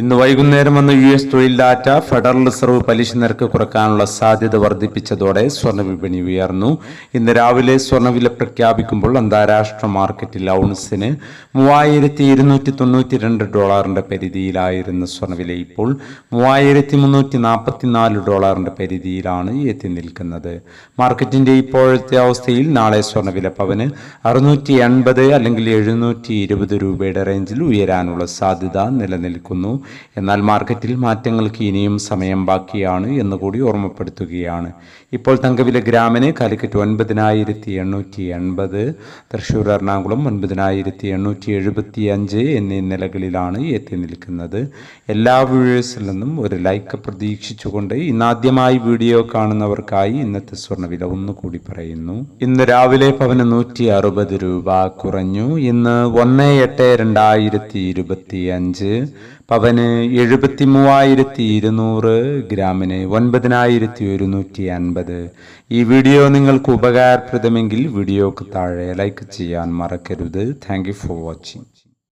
ഇന്ന് വൈകുന്നേരം വന്ന യു എസ് തൊഴിൽ ഡാറ്റ ഫെഡറൽ റിസർവ് പലിശ നിരക്ക് കുറയ്ക്കാനുള്ള സാധ്യത വർദ്ധിപ്പിച്ചതോടെ സ്വർണ വിപണി ഉയർന്നു. ഇന്ന് രാവിലെ സ്വർണവില പ്രഖ്യാപിക്കുമ്പോൾ അന്താരാഷ്ട്ര മാർക്കറ്റിൽ ഔൺസിന് മൂവായിരത്തി ഇരുന്നൂറ്റി തൊണ്ണൂറ്റി രണ്ട് ഡോളറിന്റെ പരിധിയിലായിരുന്ന സ്വർണവില ഇപ്പോൾ മൂവായിരത്തി മുന്നൂറ്റി നാൽപ്പത്തിനാല് ഡോളറിന്റെ പരിധിയിലാണ് എത്തി നിൽക്കുന്നത്. മാർക്കറ്റിന്റെ ഇപ്പോഴത്തെ അവസ്ഥയിൽ നാളെ സ്വർണവില പവന് അറുന്നൂറ്റി എൺപത് അല്ലെങ്കിൽ എഴുന്നൂറ്റി ഇരുപത് രൂപയുടെ റേഞ്ചിൽ ഉയരാനുള്ള സാധ്യത നിലനിൽക്കുന്നു. എന്നാൽ മാർക്കറ്റിൽ മാറ്റങ്ങൾക്ക് ഇനിയും സമയം ബാക്കിയാണ് എന്നുകൂടി ഓർമ്മപ്പെടുത്തുകയാണ്. ഇപ്പോൾ തങ്കവില ഗ്രാമിന് കാലിക്കറ്റ് ഒൻപതിനായിരത്തി എണ്ണൂറ്റി എൺപത് തൃശ്ശൂർ എറണാകുളം ഒൻപതിനായിരത്തി എണ്ണൂറ്റി എഴുപത്തി അഞ്ച് എന്നീ നിലകളിലാണ് എത്തി നിൽക്കുന്നത്. എല്ലാ വ്യൂവേഴ്സിൽ നിന്നും ഒരു ലൈക്ക് പ്രതീക്ഷിച്ചുകൊണ്ട് ഇന്നാദ്യമായി വീഡിയോ കാണുന്നവർക്കായി ഇന്നത്തെ സ്വർണവില ഒന്നുകൂടി പറയുന്നു. ഇന്ന് രാവിലെ പവന് നൂറ്റി അറുപത് രൂപ കുറഞ്ഞു. ഇന്ന് ഒന്ന് എട്ട് രണ്ടായിരത്തി ഇരുപത്തി അഞ്ച് പവന് എഴുപത്തി മൂവായിരത്തി ഇരുന്നൂറ് ഗ്രാമിന് ഒൻപതിനായിരത്തി ഒരുന്നൂറ്റി അൻപത് ഈ വീഡിയോ നിങ്ങൾക്ക് ഉപകാരപ്രദമെങ്കിൽ വീഡിയോക്ക് താഴെ ലൈക്ക് ചെയ്യാൻ മറക്കരുത്. Thank for watching